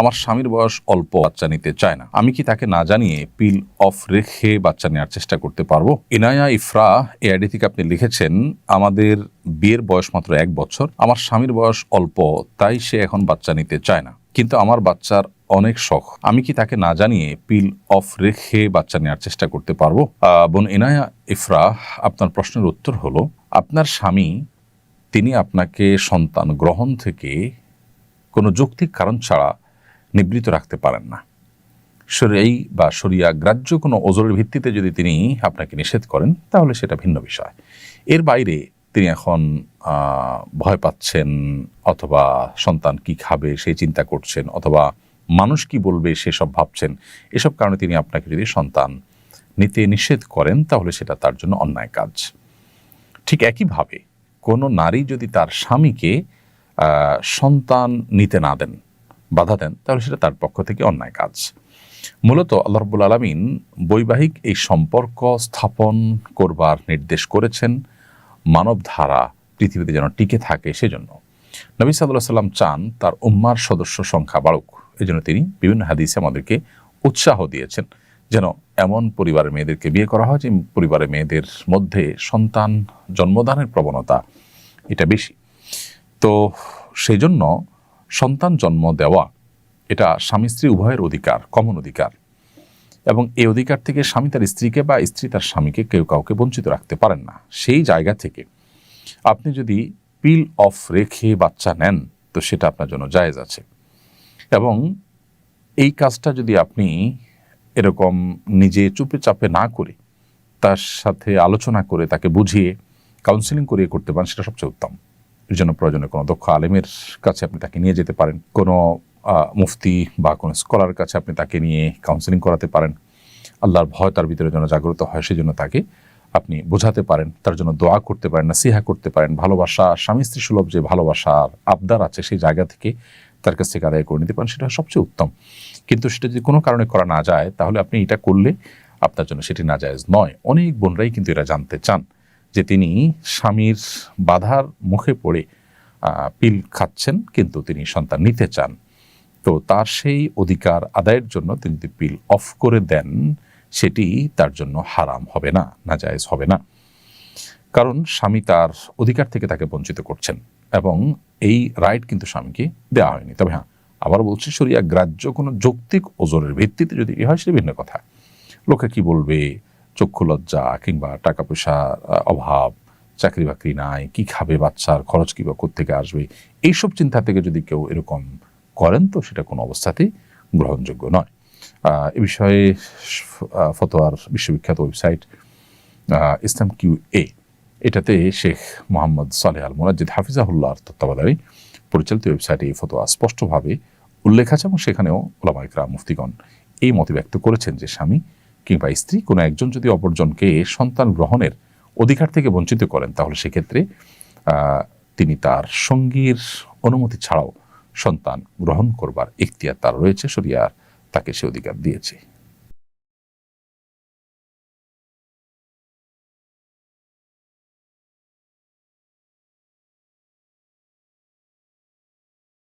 আমার স্বামীর বয়স অল্প, বাচ্চা নিতে চায় না। আমি কি তাকে না জানিয়ে পিল অফ রেখে বাচ্চা নেওয়ার চেষ্টা করতে পারব? ইনায়া ইফরা, এই আইডি থেকে আপনি লিখেছেন, আমাদের বিয়ের বয়স মাত্র এক বছর, আমার স্বামীর বয়স অল্প, তাই সে এখন বাচ্চা নিতে চায় না। কিন্তু আমার বাচ্চার অনেক শখ। আমি কি তাকে না জানিয়ে পিল অফ রেখে বাচ্চা নেওয়ার চেষ্টা করতে পারব? বোন ইনায়া ইফরা, আপনার প্রশ্নের উত্তর হলো, আপনার স্বামী, তিনি আপনাকে সন্তান গ্রহণ থেকে কোনো যৌক্তিক কারণ ছাড়া নিবৃত রাখতে পারেন না। শরিয়াই বা শরিয়া গ্রাহ্য কোনো ওজোরের ভিত্তিতে যদি তিনি আপনাকে নিষেধ করেন, তাহলে সেটা ভিন্ন বিষয়। এর বাইরে তিনি এখন ভয় পাচ্ছেন অথবা সন্তান কি খাবে সেই চিন্তা করছেন অথবা মানুষ কি বলবে সেসব ভাবছেন, এসব কারণে তিনি আপনাকে যদি সন্তান নিতে নিষেধ করেন, তাহলে সেটা তার জন্য অন্যায় কাজ। ঠিক একইভাবে কোনো নারী যদি তার স্বামীকে সন্তান নিতে না দেন বাধা দেন, তাহলে সেটা তার পক্ষ থেকে অন্যায় কাজ। মূলত আল্লাহ রব্বুল আলমিন বৈবাহিক এই সম্পর্ক স্থাপন করবার নির্দেশ করেছেন মানব ধারা পৃথিবীতে যেন টিকে থাকে সেজন্য। নবী সাল্লাহ সাল্লাম চান তার উম্মার সদস্য সংখ্যা বাড়ুক এই জন্য তিনি বিভিন্ন হাদিসে আমাদেরকে উৎসাহ দিয়েছেন যেন এমন পরিবারের মেয়েদেরকে বিয়ে করা হয় যে পরিবারের মেয়েদের মধ্যে সন্তান জন্মদানের প্রবণতা এটা বেশি। তো সেই জন্য সন্তান জন্ম দেওয়া, এটা স্বামী স্ত্রী উভয়ের অধিকার কমন অধিকার। এবং এই অধিকার থেকে স্বামী তার স্ত্রীকে বা স্ত্রী তার স্বামীকে কেউ কাউকে বঞ্চিত রাখতে পারেন না। সেই জায়গা থেকে আপনি যদি পিল অফ রেখে বাচ্চা নেন, তো সেটা আপনার জন্য জায়েজ আছে। এবং এই কাজটা যদি আপনি এরকম নিজে চুপে চাপে না করে, তার সাথে আলোচনা করে, তাকে বুঝিয়ে কাউন্সিলিং করিয়ে করতে পারেন, সেটা সবচেয়ে উত্তম। জন্য প্রয়োজনে কোনো দক্ষ আলেমের কাছে আপনি তাকে নিয়ে যেতে পারেন, কোনো মুফতি বা কোনো স্কলার কাছে আপনি তাকে নিয়ে কাউন্সেলিং করাতে পারেন। আল্লাহর ভয় তার ভিতরে যেন জাগ্রত হয় সেজন্য তাকে আপনি বোঝাতে পারেন, তার জন্য দোয়া করতে পারেন, নাসিহা করতে পারেন, ভালোবাসা, স্বামী স্ত্রী সুলভ যে ভালোবাসার আবদার আছে সেই জায়গা থেকে তার কাছ থেকে আদায় করে নিতে পারেন, সেটা সবচেয়ে উত্তম। কিন্তু সেটা যদি কোনো কারণে করা না যায়, তাহলে আপনি এটা করলে আপনার জন্য সেটি না নয়। অনেক বোনরাই কিন্তু এরা জানতে চান। যে তিনি স্বামীর বাধার মুখে পড়ে পিল খাচ্ছেন, কিন্তু তিনি সন্তান নিতে চান। তো তার সেই অধিকার আদায়ের জন্য তিনি যদি পিল অফ করে দেন, সেটি তার জন্য হারাম হবে না নাজায়েজ হবে না। কারণ স্বামী তার অধিকার থেকে তাকে বঞ্চিত করছেন এবং এই রাইট কিন্তু স্বামীকে দেওয়া হয়নি। তবে হ্যাঁ আবার বলছি, শরিয়া গ্রাহ্য কোনো যৌক্তিক ওজনের ভিত্তিতে যদি হয়, সেটা ভিন্ন কথা। লোকে কি বলবে? চক্ষু লজ্জা কিংবা টাকা পয়সা অভাব, চাকরি বাকরি নাই, কি খাবে বাচ্চার, খরচ কিংবা থেকে আসবে, এইসব চিন্তা থেকে যদি কেউ এরকম করেন তো সেটা কোনো অবস্থাতেই গ্রহণযোগ্য নয়। এ বিষয়ে ফতোয়ার বিশ্ববিখ্যাত ওয়েবসাইট ইসলাম কিউ এ, এটাতে শেখ মোহাম্মদ সালেহ আল মোনাজিদ হাফিজাহুল্লাহর তত্ত্বাবধানে পরিচালিত ওয়েবসাইটে এই ফতোয়া স্পষ্টভাবে উল্লেখ আছে এবং সেখানেও ওলামাইকরা মুফতিগণ এই মত ব্যক্ত করেছেন যে স্বামী কিংবা স্ত্রী কোনো একজন যদি অপরজনকে সন্তান গ্রহণের অধিকার থেকে বঞ্চিত করেন, তাহলে সেক্ষেত্রে তিনি তার সঙ্গীর অনুমতি ছাড়াও সন্তান গ্রহণ করবার ইখতিয়ার তার রয়েছে সরিয়ার তাকে সে অধিকার দিয়েছে।